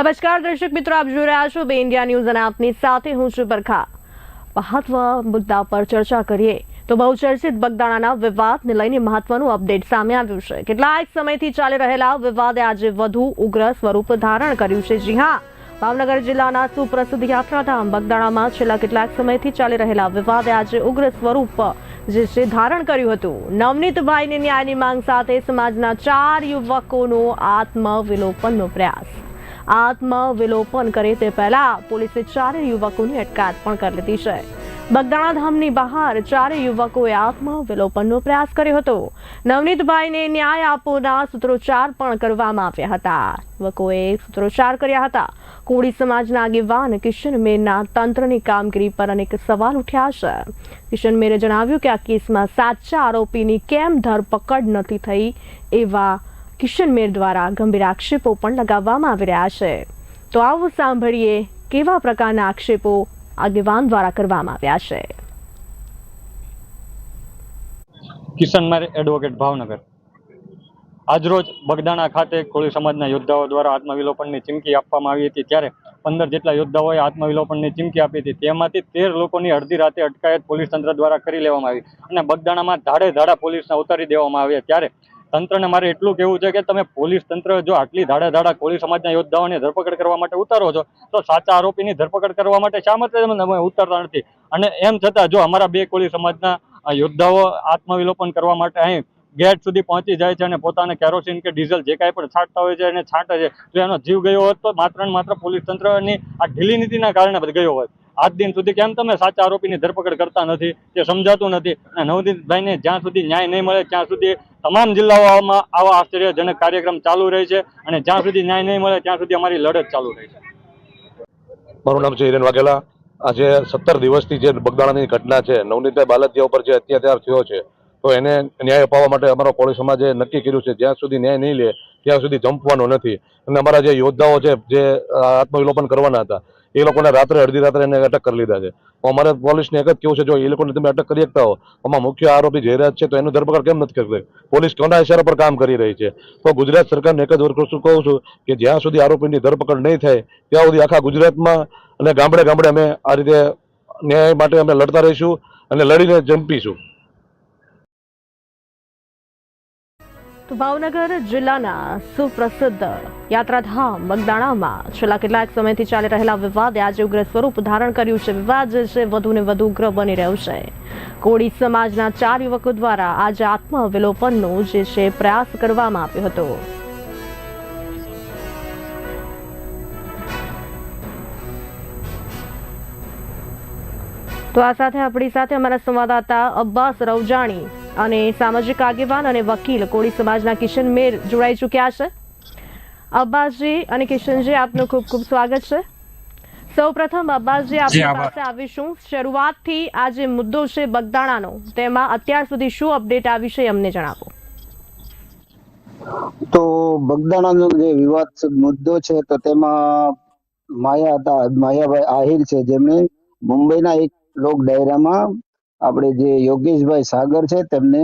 નમસ્કાર દર્શક મિત્રો, આપ જોઈ રહ્યા છો બે ઇન્ડિયા ન્યૂઝ અને આપની સાથે હું છું પરખા. મહત્વ મુદ્દા પર ચર્ચા કરીએ તો બહુચર્ચિત બગદાણાના વિવાદને લઈને મહત્વનું અપડેટ સામે આવ્યું છે. કેટલાક સમયથી ચાલી રહેલા વિવાદે આજે વધુ ઉગ્ર સ્વરૂપ ધારણ કર્યું છે. જી હા, ભાવનગર જિલ્લાના સુપ્રસિદ્ધ યાત્રાધામ બગદાણામાં છેલ્લા કેટલાક સમયથી ચાલી રહેલા વિવાદે આજે ઉગ્ર સ્વરૂપ જે છે ધારણ કર્યું હતું. નવનીતભાઈને ન્યાયની માંગ સાથે સમાજના ચાર યુવકોનો આત્મવિલોપનનો પ્રયાસ. આત્મવિલોપન કરે તે પહેલા પોલીસે ચારે યુવકોની અટકાયત પણ કરી લીધી છે. બગદાણા ધામની બહાર ચારે યુવકોએ આત્મવિલોપનનો પ્રયાસ કર્યો હતો. નવનીતભાઈને ન્યાય આપોના સૂત્રોચ્ચાર પણ કરવામાં આવ્યા હતા. યુવકોએ સૂત્રોચ્ચાર કર્યા હતા. કોળી સમાજના આગેવાન કિશન મેરના તંત્રની કામગીરી પર અનેક સવાલ ઉઠ્યા છે. કિશન મેરે જણાવ્યું કે આ કેસમાં સાચા આરોપીની કેમ ધરપકડ નથી થઈ એવા કિશન મેર દ્વારા ગંભીર આક્ષેપો પણ લગાવવામાં આવી રહ્યા છે. તો આવો સાંભળીએ કેવા પ્રકારના આક્ષેપો આગેવાન દ્વારા કરવામાં આવ્યા છે. કિશન મેર એડવોકેટ ભાવનગર. આજરોજ બગદાણા ખાતે કોળી સમાજના યોદ્ધાઓ દ્વારા આત્મવિલોપનની ચીમકી આપવામાં આવી હતી. ત્યારે પંદર જેટલા યોદ્ધાઓએ આત્મવિલોપનની ચીમકી આપી હતી. તેમાંથી તેર લોકોની અડધી રાતે અટકાયત પોલીસ તંત્ર દ્વારા કરી લેવામાં આવી. અને બગદાણામાં ધાડે ધાડા પોલીસને ઉતારી દેવામાં આવ્યા. ત્યારે તંત્રને મારે એટલું કહેવું છે કે તમે પોલીસ તંત્ર જો આટલી ધાડા ધાડા કોળી સમાજના યોદ્ધાઓની ધરપકડ કરવા માટે ઉતારો છો, તો સાચા આરોપીની ધરપકડ કરવા માટે શા માટે તમે ઉતારતા નથી? અને એમ છતાં જો અમારા બે કોળી સમાજના યોદ્ધાઓ આત્મવિલોપન કરવા માટે અહીં ગેટ સુધી પહોંચી જાય છે અને પોતાને કેરોસીન કે ડીઝલ જે કાંઈ પણ છાંટતા હોય છે એને છાંટે છે, જો એનો જીવ ગયો હોત તો માત્ર ને માત્ર પોલીસ તંત્રની આ ઢીલી નીતિના કારણે ગયો હોત. આજ દિન સુધી કેમ તમે સાચા આરોપીની ધરપકડ કરતા નથી, તે સમજાતું નથી અને નવદીપભાઈને જ્યાં સુધી ન્યાય નહીં મળે ત્યાં સુધી તમામ જિલ્લાઓમાં આવા આશ્ચર્યજનક કાર્યક્રમ ચાલુ રહે છે અને જ્યાં સુધી ન્યાય નહીં મળે ત્યાં સુધી અમારી લડત ચાલુ રહે છે. મારું નામ છે હિરેન વાઘેલા. આજે સત્તર દિવસથી જે બગદાણાની ઘટના છે, નવનીતભાઈ બાલદિયા ઉપર જે અત્યાચાર થયો છે, તો એને ન્યાય અપાવવા માટે અમારો કોળી સમાજે નક્કી કર્યું છે, જ્યાં સુધી ન્યાય નહીં લે, ત્યાં સુધી જંપવાનો નથી. અને અમારા જે યોદ્ધાઓ છે, જે આત્મવિલોપન કરવાના હતા એ લોકોને રાત્રે, અડધી રાત્રે એને અટક કરી લીધા છે. અમારે પોલીસને એક જ કેવું છે, જો એ લોકોને તમે અટક કરી શકતા હો, આમાં મુખ્ય આરોપી જયરાજ છે, તો એનું ધરપકડ કેમ નથી કરતી? પોલીસ કોના ઇશારા પર કામ કરી રહી છે. તો ગુજરાત સરકારને એક જ વર્ષ કહું છું કે જ્યાં સુધી આરોપીની ધરપકડ નહીં થાય, ત્યાં સુધી આખા ગુજરાતમાં અને ગામડે ગામડે અમે આ રીતે ન્યાય માટે અમે લડતા રહીશું અને લડીને જંપીશું. ભાવનગર જિલ્લાના સુપ્રસિદ્ધ યાત્રાધામ બગદાણામાં છેલ્લા કેટલાક સમયથી ચાલી રહેલા વિવાદે આજે ઉગ્ર સ્વરૂપ ધારણ કર્યું છે. વિવાદ જે છે વધુ ને વધુ ઉગ્ર બની રહ્યો છે. કોળી સમાજના ચાર યુવકો દ્વારા આજે આત્મવિલોપનનો જે છે પ્રયાસ કરવામાં આવ્યો હતો. તો આ સાથે આપણી સાથે અમારા સંવાદદાતા અબ્બાસ રૌજાણી અને સામાજિક આગેવાન અને વકીલ કોળી સમાજના કિશન મેર જોડાઈ ચૂક્યા છે. અબ્બાસજી અને કિશનજી આપનું ખૂબ ખૂબ સ્વાગત છે. સૌપ્રથમ અબ્બાસજી જી, આપની પાસે આવીશું. શરૂઆતથી આ જે મુદ્દો છે બગદાણાનો. તેમાં અત્યાર સુધી શું અપડેટ આવી છે અમને જણાવો. તો બગદાણાનો જે વિવાદ મુદ્દો છે તો તેમાં માયા હતા માયાભાઈ આહિર છે. જેમણે મુંબઈના એક લોક ડાયરામાં આપણે જે યોગેશભાઈ સાગર છે, તેમને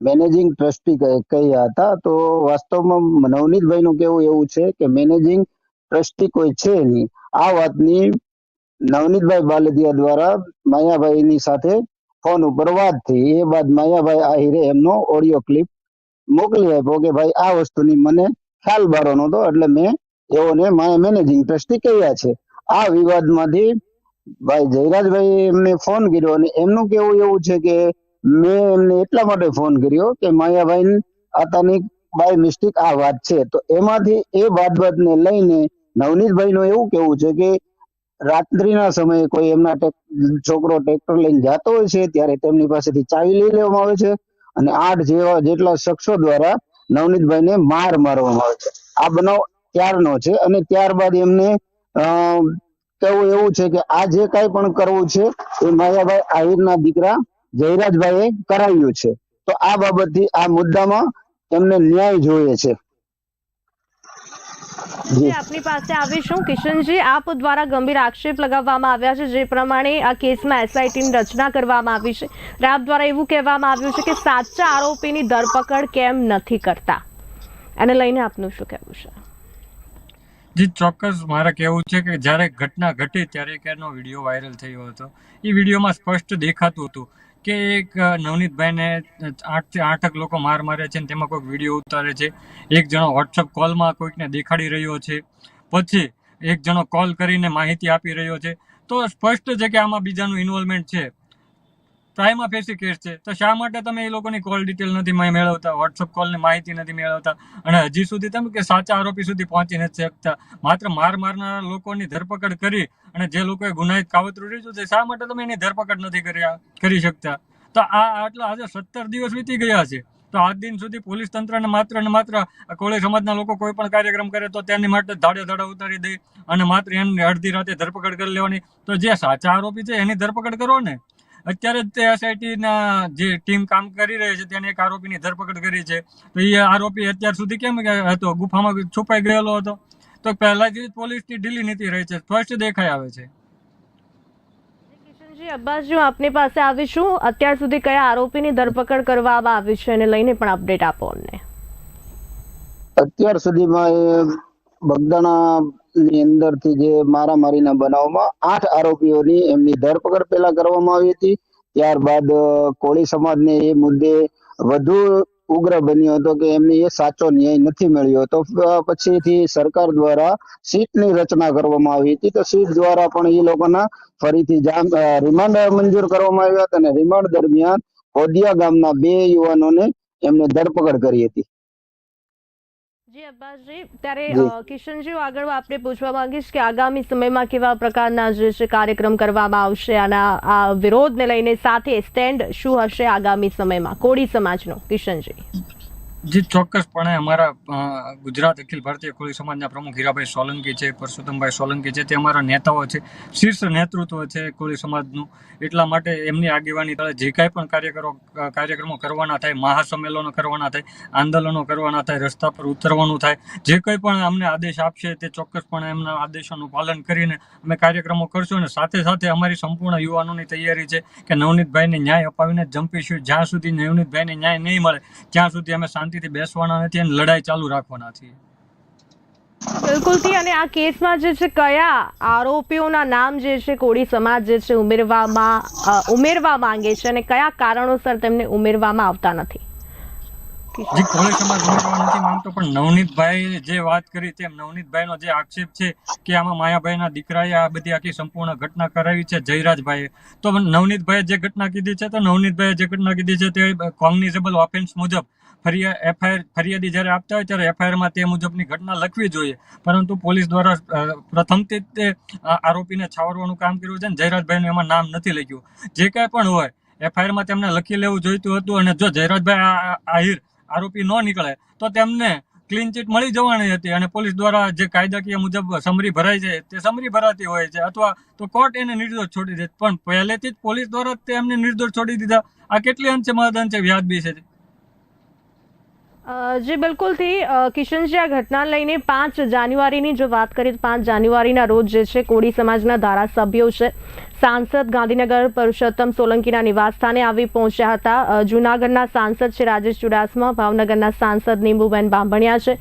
મેનેજિંગ ટ્રસ્ટી કહ્યા હતા. તો વાસ્તવમાં નવનીતભાઈ નું કેવું એવું છે કે મેનેજિંગ ટ્રસ્ટી કોઈ છે નહીં. આ વાતની નવનીતભાઈ બાલદિયા દ્વારા માયાભાઈની સાથે ફોન ઉપર વાત થઈ. એ બાદ માયાભાઈ આહિરે એમનો ઓડિયો ક્લિપ મોકલી આપ્યો કે, ભાઈ, આ વસ્તુની મને ખ્યાલ બારો નહોતો, એટલે મેં એઓને માયા મેનેજિંગ ટ્રસ્ટી કહ્યા છે. આ વિવાદમાંથી ભાઈ જયરાજભાઈ એમને ફોન કર્યો અને એમનું કેવું એવું છે કે મેં એમને એટલા માટે ફોન કર્યો કે માયાભાઈ આતાની બાય મિસ્ટેક આ વાત છે. તો એમાંથી એ વાત બાદને લઈને નવનીતભાઈ નું એવું કેવું છે કે રાત્રિના સમયે કોઈ એમના છોકરો ટ્રેક્ટર લઈને જતો હોય છે ત્યારે તેમની પાસેથી ચાવી લઈ લેવામાં આવે છે અને આઠ જેવા જેટલા શખ્સો દ્વારા નવનીતભાઈને માર મારવામાં આવે છે. આ બનાવ ત્યારનો છે અને ત્યારબાદ એમને કહેવું એવું છે કે આ જે કાંઈ પણ કરવું છે, એ માયાભાઈ આહિરના દીકરા જયરાજભાઈએ કરાવ્યું છે. તો આ બાબતથી આ મુદ્દામાં તેમને ન્યાય જોઈએ છે. આપની પાસે આવીશું. કિશનજી, આપ દ્વારા ગંભીર આક્ષેપ લગાવવામાં આવ્યા છે, જે પ્રમાણે આ કેસમાં એસઆઈટીની રચના કરવામાં આવી છે. રાપ દ્વારા એવું કહેવામાં આવ્યું છે કે સાચા આરોપીની ધરપકડ કેમ નથી કરતા? એને લઈને આપનું શું કહેવું છે? જી, ચોક્કસ. મારે કહેવું છે કે જ્યારે ઘટના ઘટી ત્યારે એક એનો વીડિયો વાયરલ થયો હતો. એ વિડીયોમાં સ્પષ્ટ દેખાતું હતું કે એક નવનીતભાઈને આઠથી આઠક લોકો માર મારે છે અને તેમાં કોઈક વીડિયો ઉતારે છે. એક જણો વોટ્સઅપ કોલમાં કોઈકને દેખાડી રહ્યો છે. પછી એક જણો કોલ કરીને માહિતી આપી રહ્યો છે. તો સ્પષ્ટ છે કે આમાં બીજાનું ઇન્વોલ્વમેન્ટ છે. પ્રાઇમા ફેસી કેસ છે. તો શા માટે તમે એ લોકોની કોલ ડિટેલ નથી મેળવતા? વોટ્સઅપ કોલની માહિતી નથી મેળવતા? અને હજી સુધી તમે કે સાચા આરોપી સુધી પહોંચી નથી શકતા. માત્ર માર મારનારા લોકોની ધરપકડ કરી અને જે લોકોએ ગુનાહિત કાવતરું રીચ્યું છે, શા માટે તમે એની ધરપકડ નથી કર્યા, કરી શકતા? તો આ આટલા આજે સત્તર દિવસ વીતી ગયા છે. તો આજ દિન સુધી પોલીસ તંત્રને માત્ર ને માત્ર કોળી સમાજના લોકો કોઈ પણ કાર્યક્રમ કરે તો તેની માટે ધાડે ધાડા ઉતારી દે અને માત્ર એમની અડધી રાતે ધરપકડ કરી લેવાની. તો જે સાચા આરોપી છે, એની ધરપકડ કરો ને. અત્યારે જ તે એસઆઈટીના જે ટીમ કામ કરી રહી છે તેને એક આરોપીની ધરપકડ કરી છે. તો એ આરોપી અત્યાર સુધી કેમ હતો? ગુફામાં છુપાઈ ગયેલો હતો? તો પહેલાથી જ પોલીસની ઢીલી નીતિ રહી છે સ્પષ્ટ દેખાઈ આવે છે. કિશનજી અબ્બાસજી હું આપની પાસે આવીશું અત્યાર સુધી કયા આરોપીની ધરપકડ કરવામાં આવી છે એને લઈને પણ અપડેટ આપો અમને. અત્યાર સુધીમાં એ બગદાણા ની અંદરથી જે મારામારીના બનાવમાં આઠ આરોપીઓની એમની ધરપકડ પહેલા કરવામાં આવી હતી. ત્યારબાદ કોળી સમાજને એ મુદ્દે વધુ ઉગ્ર બન્યો હતો કે એમને એ સાચો ન્યાય નથી મળ્યો તો પછીથી સરકાર દ્વારા સીટની રચના કરવામાં આવી હતી. તો સીટ દ્વારા પણ એ લોકોના ફરીથી જામ રિમાન્ડ મંજૂર કરવામાં આવ્યા હતા અને રિમાન્ડ દરમિયાન કોદિયા ગામના બે યુવાનોને એમને ધરપકડ કરી હતી. જી અબ્બાસજી ત્યારે કિશનજી આગળ આપણે પૂછવા માંગીશ કે આગામી સમયમાં કેવા પ્રકારના જે છે કાર્યક્રમ કરવામાં આવશે? અને આ આ વિરોધને લઈને સાથે સ્ટેન્ડ શું હશે આગામી સમયમાં? કોળી સમાજનો કિશનજી. જી, ચોક્કસપણે અમારા ગુજરાત અખિલ ભારતીય કોળી સમાજના પ્રમુખ હીરાભાઈ સોલંકી છે, પરસોત્તમભાઈ સોલંકી છે, તે અમારા નેતાઓ છે, શીર્ષ નેતૃત્વ છે કોળી સમાજનું. એટલા માટે એમની આગેવાની તળે જે કાંઈ પણ કાર્યકરો કાર્યક્રમો કરવાના થાય, મહાસંમેલનો કરવાના થાય, આંદોલનો કરવાના થાય, રસ્તા પર ઉતરવાનું થાય, જે કંઈ પણ અમને આદેશ આપશે તે ચોક્કસપણે એમના આદેશોનું પાલન કરીને અમે કાર્યક્રમો કરશું અને સાથે સાથે અમારી સંપૂર્ણ યુવાનોની તૈયારી છે કે નવનીતભાઈને ન્યાય અપાવીને જ જંપીશું. જ્યાં સુધી નવનીતભાઈને ન્યાય નહીં મળે, ત્યાં સુધી અમે શાંતિથી બેસવાના નથી અને લડાઈ ચાલુ રાખવાના છીએ. બિલકુલથી અને આ કેસમાં જે છે કયા આરોપીઓના નામ જે છે કોળી સમાજ જે છે ઉમેરવામાં ઉમેરવા માંગે છે અને કયા કારણોસર તેમને ઉમેરવામાં આવતા નથી? જી કોળી સમાજ ઉમેરવા નથી માંગતો પણ નવનીતભાઈ જે વાત કરી તેમ નવનીતભાઈનો જે આક્ષેપ છે કે આમાં માયાભાઈના દીકરાએ આ બધી આખી સંપૂર્ણ ઘટના કરાવી છે જયરાજભાઈએ. તો નવનીતભાઈએ જે ઘટના કીધી છે તો નવનીતભાઈએ જે ઘટના કીધી છે તે કોગ્નિઝેબલ ઓફેન્સ મુજબ ફરિયા, એફઆઈઆર ફરિયાદી જ્યારે આપતા હોય ત્યારે એફઆઈઆરમાં તે મુજબની ઘટના લખવી જોઈએ. પરંતુ પોલીસ દ્વારા પ્રથમથી જ તે આરોપીને છાવરવાનું કામ કર્યું છે અને જયરાજભાઈનું એમાં નામ નથી લખ્યું. જે કાંઈ પણ હોય, એફઆઈઆરમાં તેમને લખી લેવું જોઈતું હતું અને જો જયરાજભાઈ આહિર આરોપી ન નીકળે, તો તેમને ક્લીન ચીટ મળી જવાની હતી અને પોલીસ દ્વારા જે કાયદાકીય મુજબ સમરી ભરાય છે, તે સમરી ભરાતી હોય છે અથવા તો કોર્ટ એને નિર્દોષ છોડી દે પણ પહેલેથી જ પોલીસ દ્વારા તેમને નિર્દોષ છોડી દીધા. આ કેટલી અંશે મહદ અંશે વ્યાજબી છે. જી, બિલકુલથી કિશનજી, આ ઘટનાને લઈને પાંચ જાન્યુઆરીની જો વાત કરીએ તો પાંચ જાન્યુઆરીના રોજ જે છે કોળી સમાજના ધારાસભ્યો છે સાંસદ ગાંધીનગર પુરુષોત્તમ સોલંકીના નિવાસસ્થાને આવી પહોંચ્યા હતા. જૂનાગઢના સાંસદ છે રાજેશ ચુડાસમા, ભાવનગરના સાંસદ નીંબુબેન બાંભણિયા છે.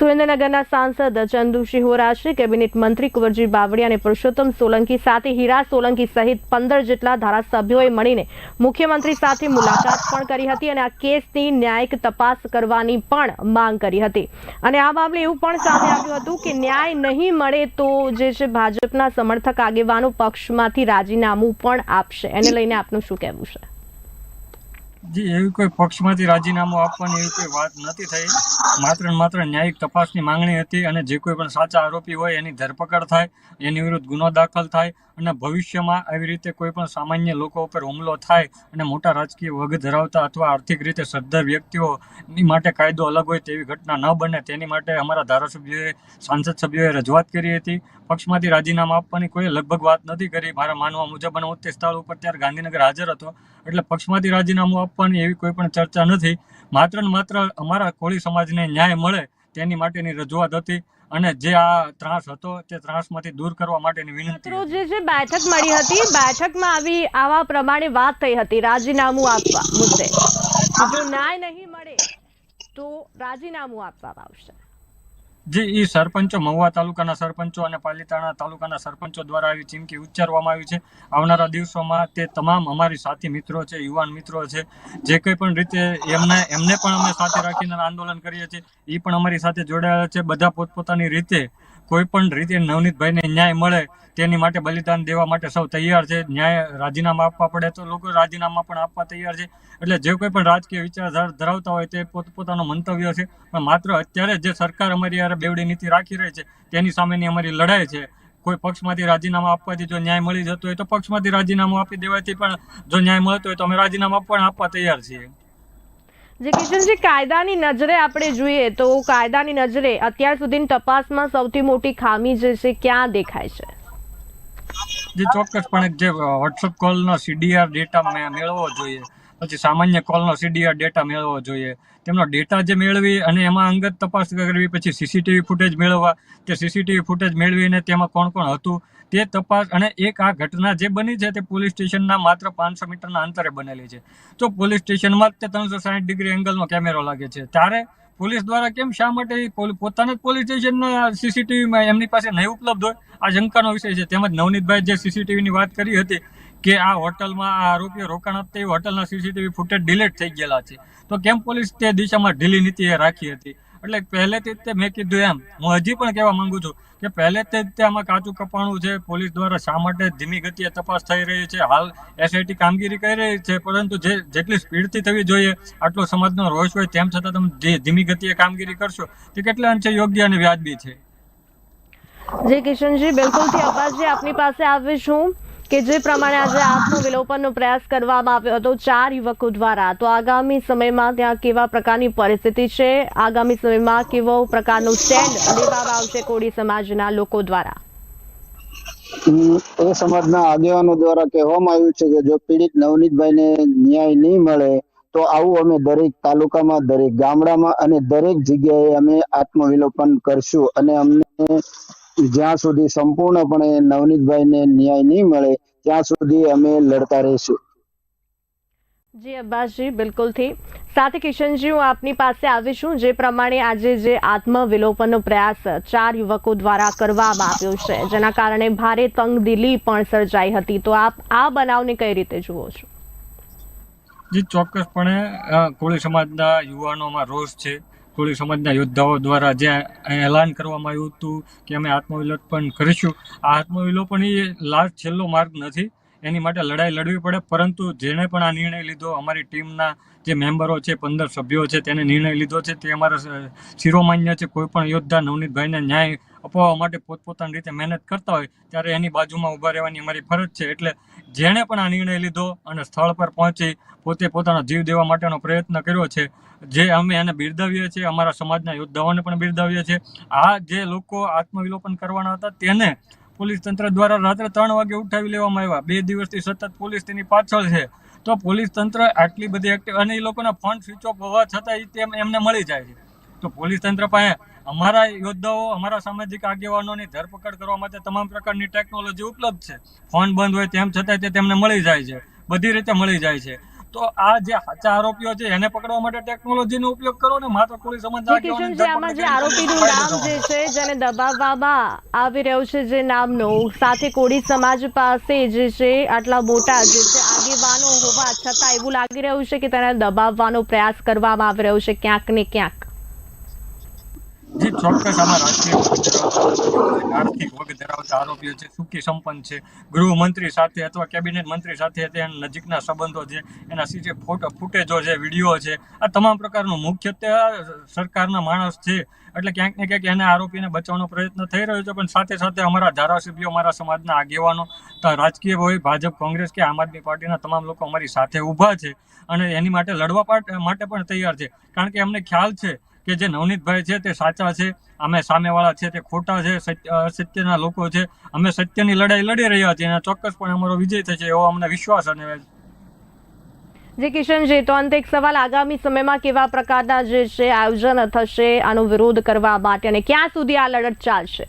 સુરેન્દ્રનગરના સાંસદ ચંદુસિંહ હોરા છે. કેબિનેટ મંત્રી કુંવરજી બાવળિયા અને પુરુષોત્તમ સોલંકી સાથે હીરા સોલંકી સહિત પંદર જેટલા ધારાસભ્યોએ મળીને મુખ્યમંત્રી સાથે મુલાકાત પણ કરી હતી અને આ કેસની ન્યાયિક તપાસ કરવાની પણ માંગ કરી હતી. અને આ મામલે એવું પણ સામે આવ્યું હતું કે ન્યાય નહીં મળે તો જે છે ભાજપના સમર્થક આગેવાનો પક્ષમાંથી રાજીનામું પણ આપશે. એને લઈને આપનું શું કહેવું છે? જી એવી કોઈ પક્ષમાંથી રાજીનામું આપવાની એવી કોઈ વાત નથી થઈ. માત્ર ને માત્ર ન્યાયિક તપાસની માંગણી હતી અને જે કોઈ પણ સાચા આરોપી હોય એની ધરપકડ થાય, એની વિરુદ્ધ ગુનો દાખલ થાય અને ભવિષ્યમાં આવી રીતે કોઈ પણ સામાન્ય લોકો ઉપર હુમલો થાય અને મોટા રાજકીય વગ ધરાવતા અથવા આર્થિક રીતે સદ્ધર વ્યક્તિઓની માટે કાયદો અલગ હોય તેવી ઘટના ન બને તેની માટે અમારા ધારાસભ્યોએ, સાંસદ સભ્યોએ રજૂઆત કરી હતી. પક્ષમાંથી રાજીનામા આપવાની કોઈ લગભગ વાત નથી કરી. મારા માનવા મુજબ અને હું તે સ્થળ ઉપર ત્યારે ગાંધીનગર હાજર હતો. એટલે પક્ષમાંથી રાજીનામું આપવાની એવી કોઈ પણ ચર્ચા નથી. માત્ર ને માત્ર અમારા કોળી સમાજને ન્યાય મળે તેની માટેની રજૂઆત હતી અને જે આ ત્રાસ હતો તે ત્રાસમાંથી દૂર કરવા માટેની વિનંતી જે છે બેઠક મળી હતી, બેઠકમાં આવી આવા પ્રમાણે વાત થઈ હતી. રાજીનામું આપવા મુદ્દે. જો ન્યાય નહીં મળે, તો રાજીનામું આપવામાં આવશે. જે એ સરપંચો, મહુવા તાલુકાના સરપંચો અને પાલીતાણા તાલુકાના સરપંચો દ્વારા આવી ચીમકી ઉચ્ચારવામાં આવી છે. આવનારા દિવસોમાં તે તમામ અમારી સાથી મિત્રો છે, યુવાન મિત્રો છે, જે કંઈ પણ રીતે એમને એમને પણ અમે સાથે રાખીને આંદોલન કરીએ છીએ એ પણ અમારી સાથે જોડાયેલા છે. બધા પોતપોતાની રીતે કોઈ પણ રીતે નવનીતભાઈને ન્યાય મળે તેની માટે બલિદાન દેવા માટે સૌ તૈયાર છે. ન્યાય રાજીનામા આપવા પડે તો લોકો રાજીનામા પણ આપવા તૈયાર છે. એટલે જે કોઈ પણ રાજકીય વિચારધારા ધરાવતા હોય તે પોતપોતાનો મંતવ્ય છે. પણ માત્ર અત્યારે જે સરકાર અમારી યારે બેવડી નીતિ રાખી રહી છે, તેની સામેની અમારી લડાઈ છે. કોઈ પક્ષમાંથી રાજીનામા આપવાથી જો ન્યાય મળી જતો હોય તો પક્ષમાંથી રાજીનામું આપી દેવાથી પણ જો ન્યાય મળતો હોય તો અમે રાજીનામા પણ આપવા તૈયાર છીએ. જે કિશનજી, કાયદાની નજરે આપણે જોઈએ તો કાયદાની નજરે અત્યાર સુધીની તપાસમાં સૌથી મોટી ખામી જે છે, ક્યાં દેખાય છે? જે ચોક્કસપણે જે વોટ્સઅપ કોલનો સીડીઆર ડેટા મેળવવો જોઈએ. પછી સામાન્ય કોલનો સીડીઆર ડેટા મેળવવો જોઈએ. તેમનો ડેટા જે મેળવી અને એમાં અંગત તપાસ કરવી, પછી સીસીટીવી ફૂટેજ મેળવવા, તે સીસીટીવી ફૂટેજ મેળવીને તેમાં કોણ કોણ હતું, તે તપાસ અને એક આ ઘટના જે બની છે તે પોલીસ સ્ટેશનના માત્ર પાંચસો મીટરના અંતરે બનેલી છે. તો પોલીસ સ્ટેશનમાં જ તે ત્રણસો સાઠ ડિગ્રી એંગલનો કેમેરો લાગે છે. ત્યારે પોલીસ દ્વારા કેમ શા માટે પોતાને જ પોલીસ સ્ટેશનના સીસીટીવીમાં એમની પાસે નહીં ઉપલબ્ધ હોય? આ શંકાનો વિષય છે. તેમજ નવનીતભાઈ જે સીસીટીવીની વાત કરી હતી કે આ હોટલમાં આ આરોપીઓ રોકાણ આપતા એ હોટલના સીસીટીવી ફૂટેજ ડિલીટ થઈ ગયેલા છે. તો કેમ પોલીસ તે દિશામાં ઢીલી નીતિ એ રાખી હતી? એટલે પહેલેથી જ તે મેં કીધું એમ, હું હજી પણ કહેવા માંગુ છું કે પહેલેથી જ તે આમાં કાચું કપાણું છે, પોલીસ દ્વારા શા માટે ધીમી ગતિએ તપાસ થઈ રહી છે, હાલ એસઆઈટી કામગીરી કરી રહી છે, પરંતુ જે, જેટલી સ્પીડથી થવી જોઈએ, આટલો સમાજનો રોષ હોય તેમ છતાં તમે જે ધીમી ગતિએ કામગીરી કરશો, તે કેટલા અંશે યોગ્ય અને વ્યાજબી છે? જે, કિશનજી, બિલકુલથી અબ્બાસજી આપની પાસે આવીશું. કે જે પ્રમાણે આજે આત્મવિલોપનનો પ્રયાસ કરવામાં આવ્યો હતો ચાર યુવકો દ્વારા, તો આગામી સમયમાં ત્યાં કેવા પ્રકારની પરિસ્થિતિ છે? આગામી સમયમાં કેવો પ્રકારનો સ્ટેન્ડ લેવામાં આવશે કોળી સમાજના લોકો દ્વારા? એ સમાજના આગેવાનો દ્વારા કહેવામાં આવ્યું છે કે જો પીડિત નવનીતભાઈને ન્યાય નહીં મળે, તો આવું અમે દરેક તાલુકામાં, દરેક ગામડામાં અને દરેક જગ્યાએ અમે આત્મવિલોપન કરશું અને અમને જ્યાં સુધી સંપૂર્ણપણે નવનીતભાઈને ન્યાય નહીં મળે ત્યાં સુધી અમે લડતા રહીશું. જી અબ્બાસજી બિલકુલથી. સાથે કિશનજી હું આપની પાસે આવીશું જે પ્રમાણે આજે જે આત્મવિલોપનનો પ્રયાસ ચાર યુવકો દ્વારા કરવામાં આવ્યો છે જેના કારણે ભારે તંગદિલી પણ સર્જાઈ હતી. તો આપ આ બનાવને કઈ રીતે જુઓ છો? જી ચોક્કસપણે કોળી સમાજના યુવાનોમાં રોષ છે. કોળી સમાજના યોદ્ધાઓ દ્વારા જે એલાન કરવામાં આવ્યું હતું કે અમે આત્મવિલોપન કરીશું. આ આત્મવિલોપન એ લાસ્ટ છેલ્લો માર્ગ નથી, એની માટે લડાઈ લડવી પડે. પરંતુ જેણે પણ આ નિર્ણય લીધો, અમારી ટીમના જે મેમ્બરો છે, પંદર સભ્યો છે, તેને નિર્ણય લીધો છે. તે અમારા શિરોમાન્ય છે. કોઈ પણ યોદ્ધા નવનીતભાઈને ન્યાય અપાવવા માટે પોતપોતાની રીતે મહેનત કરતા હોય, ત્યારે એની બાજુમાં ઊભા રહેવાની અમારી ફરજ છે. એટલે જેણે પણ આ નિર્ણય લીધો અને સ્થળ પર પહોંચી પોતે પોતાનો જીવ દેવા માટેનો પ્રયત્ન કર્યો છે. જે અમે એને બિરદાવીએ છીએ, અમારા સમાજના યોદ્ધાઓને પણ બિરદાવીએ છીએ. આ જે લોકો આત્મવિલોપન કરવાના હતા, તેને પોલીસ તંત્ર દ્વારા રાત્રે ત્રણ વાગે ઉઠાવી લેવામાં આવ્યા. બે દિવસથી સતત પોલીસ તેની પાછળ છે. તો પોલીસ તંત્ર આટલી બધી એક્ટિવ અને એ લોકોના ફંડ સ્વિચ ઓફ હોવા છતાં તેમ એમને મળી જાય છે. તો પોલીસ તંત્ર પાસે અમારા યોદ્ધાઓ અમારા સામાજિક આગેવાનોની ધરપકડ કરવા માટે તમામ પ્રકારની ટેકનોલોજી ઉપલબ્ધ છે. ફોન બંધ હોય તેમ છતાંય તે તેમને મળી જાય છે. બધી રીતે મળી જાય છે. તો આ જે સાચા આરોપીઓ છે એને પકડવા માટે ટેકનોલોજીનો ઉપયોગ કરો ને માત્ર પોલીસ સમાજના જે આગેવાનોની કિશનજી આમાં જે આરોપીનું નામ જે છે જેને દબાવવામાં આવી રહ્યું છે જે નામનો સાથે કોળી સમાજ પાસે જે છે આટલા મોટા જે છે આગેવાનો હોવા છતાં એવું લાગી રહ્યું છે કે તેને દબાવવાનો પ્રયાસ કરવામાં આવી રહ્યો છે ક્યાંક ને ક્યાંક. જે ચોક્કસ આમાં રાજકીય આર્થિક વગ ધરાવતા આરોપીઓ છે, સુખી સંપન્ન છે, ગૃહમંત્રી સાથે અથવા કેબિનેટ મંત્રી સાથે તેના નજીકના સંબંધો છે, એના સીધે ફોટો, ફૂટેજો છે, વીડિયો છે, આ તમામ પ્રકારનું મુખ્યત્વે સરકારના માણસ છે, એટલે ક્યાંક ને ક્યાંક એને આરોપીને બચાવવાનો પ્રયત્ન થઈ રહ્યો છે, પણ સાથે સાથે અમારા ધારાસભ્યો, અમારા સમાજના આગેવાનો રાજકીય હોય, ભાજપ, કોંગ્રેસ કે આમ આદમી પાર્ટીના તમામ લોકો અમારી સાથે ઊભા છે અને એની માટે લડવા માટે પણ તૈયાર છે. કારણ કે અમને ખ્યાલ છે કે જે નવનીતભાઈ છે તે સાચા છે, અમે સામેવાળા છે તે ખોટા છે સત્યના લોકો છે, અમે સત્યની લડાઈ લડી રહ્યા છીએ અને ચોક્કસપણે અમારો વિજય થશે એવો અમને વિશ્વાસ અને જે કિશનજી, તો અંતે એક સવાલ આગામી સમયમાં કેવા પ્રકારના જે છે આયોજન થશે આનો વિરોધ કરવા માટે અને ક્યાં સુધી આ લડત ચાલશે?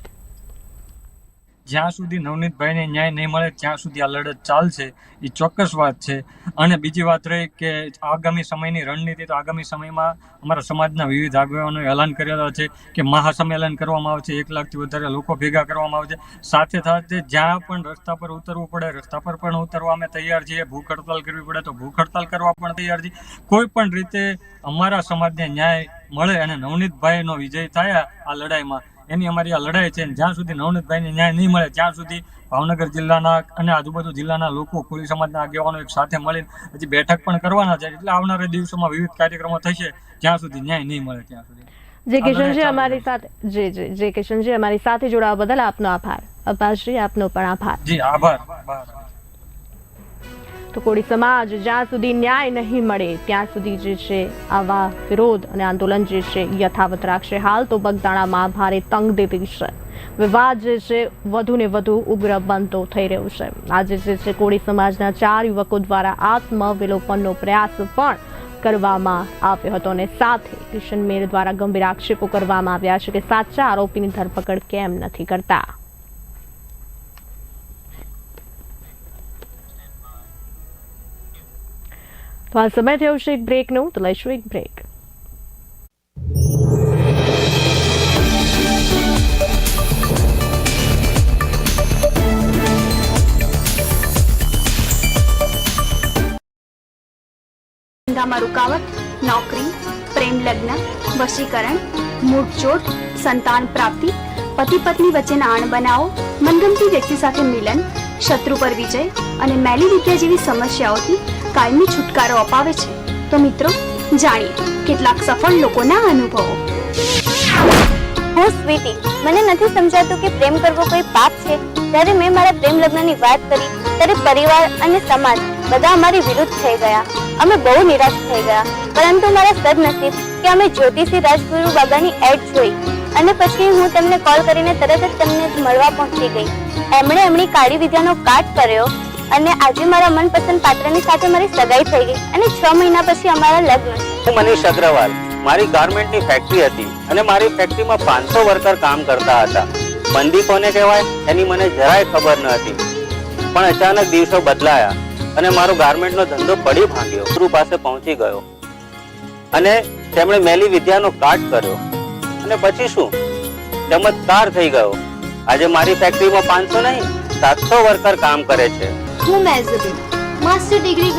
જ્યાં સુધી નવનીતભાઈને ન્યાય નહીં મળે, ત્યાં સુધી આ લડત ચાલશે, એ ચોક્કસ વાત છે. અને બીજી વાત રહી કે આગામી સમયની રણનીતિ, તો આગામી સમયમાં અમારા સમાજના વિવિધ આગેવાનોએ એલાન કરેલા છે કે મહાસંમેલન કરવામાં આવશે, એક લાખથી વધારે લોકો ભેગા કરવામાં આવશે. સાથે સાથે જ્યાં પણ રસ્તા પર ઉતરવું પડે, રસ્તા પર પણ ઉતરવા અમે તૈયાર છીએ. ભૂખ હડતાલ કરવી પડે તો ભૂખ હડતાલ કરવા પણ તૈયાર છીએ. કોઈ પણ રીતે અમારા સમાજને ન્યાય મળે અને નવનીતભાઈનો વિજય થાય આ લડાઈમાં. એની અમારી આ લડાઈ છે જ્યાં સુધી નવનીતભાઈને ન્યાય નહીં મળે ત્યાં સુધી ભાવનગર જિલ્લાના અને આજુબાજુ જિલ્લાના લોકો કોળી સમાજના આગેવાનો એક સાથે મળીને હજી બેઠક પણ કરવાના છે. એટલે આવનારા દિવસોમાં વિવિધ કાર્યક્રમો થશે જ્યાં સુધી ન્યાય નહીં મળે ત્યાં સુધી. જે કિશનજી અમારી સાથે જી જી જે કિશનજી અમારી સાથે જોડાવા બદલ આપનો આભાર. અપાશ્રી આપનો પણ આભાર. જી આભાર. તો કોળી સમાજ જ્યાં સુધી ન્યાય નહીં મળે, ત્યાં સુધી જે છે આવા વિરોધ અને આંદોલન જે છે યથાવત રાખશે. હાલ તો બગદાણામાં ભારે તંગદિલી છે. વિવાદ જે છે વધુ ને વધુ ઉગ્ર બનતો થઈ રહ્યો છે. આજે જે છે કોળી સમાજના ચાર યુવકો દ્વારા આત્મવિલોપનનો પ્રયાસ પણ કરવામાં આવ્યો હતો અને સાથે કિશન મેર દ્વારા ગંભીર આક્ષેપો કરવામાં આવ્યા છે કે સાચા આરોપીની ધરપકડ કેમ નથી કરતા. તો આ સમય થયો છે એક બ્રેકનું તો લઈશું એક બ્રેક ધંધામાં રૂકાવટ નોકરી પ્રેમ લગ્ન વશીકરણ મૂઠચોટ સંતાન પ્રાપ્તિ પતિ પત્ની વચ્ચેના આણ બનાવો મનગમતી વ્યક્તિ સાથે મિલન શત્રુ પર વિજય અને મેલી વિદ્યા જેવી સમસ્યાઓથી કાયમી છુટકારો અપાવે છે. તો મિત્રો, જાણીએ કેટલાક સફળ લોકોના અનુભવો. હું સ્વીટી. મને નથી સમજાતું કે પ્રેમ કરવો કોઈ પાપ છે. જ્યારે મેં મારા પ્રેમ લગ્નની વાત કરી. ત્યારે પરિવાર અને સમાજ બધા અમારી વિરુદ્ધ થઈ ગયા. અમે બહુ નિરાશ થઈ ગયા. પરંતુ મારા સદનસીબ કે અમે જ્યોતિષી રાજગુરુ બાબાની એડ જોઈ. અને પછી હું તેમને કોલ કરીને તરત જ તેમને મળવા પહોંચી ગઈ. એમણે એમની કાળી વિદ્યાનો કાટ કર્યો. અને આજે મારા મનપસંદ પાત્રની સાથે મારી સગાઈ થઈ ગઈ અને છ મહિના પછી અમારા લગ્ન. હું મનીષ અગ્રવાલ. મારી ગાર્મેન્ટની ફેક્ટરી હતી અને મારી ફેક્ટરીમાં પાંચસો વર્કર કામ કરતા હતા. મંદી કોને કહેવાય? એની મને જરાય ખબર ન હતી. પણ અચાનક દિવસો બદલાયા અને મારો ગાર્મેન્ટનો ધંધો પડી ભાંગ્યો. ગુરુ પાસે પહોંચી ગયો. અને તેમણે મેલી વિદ્યાનો કાટ કર્યો. અને પછી શું? ચમત્કાર થઈ ગયો. આજે મારી ફેક્ટરીમાં પાંચસો નહીં, સાતસો વર્કર કામ કરે છે. હું મેઝબીન માસ્ટર ડિગ્રી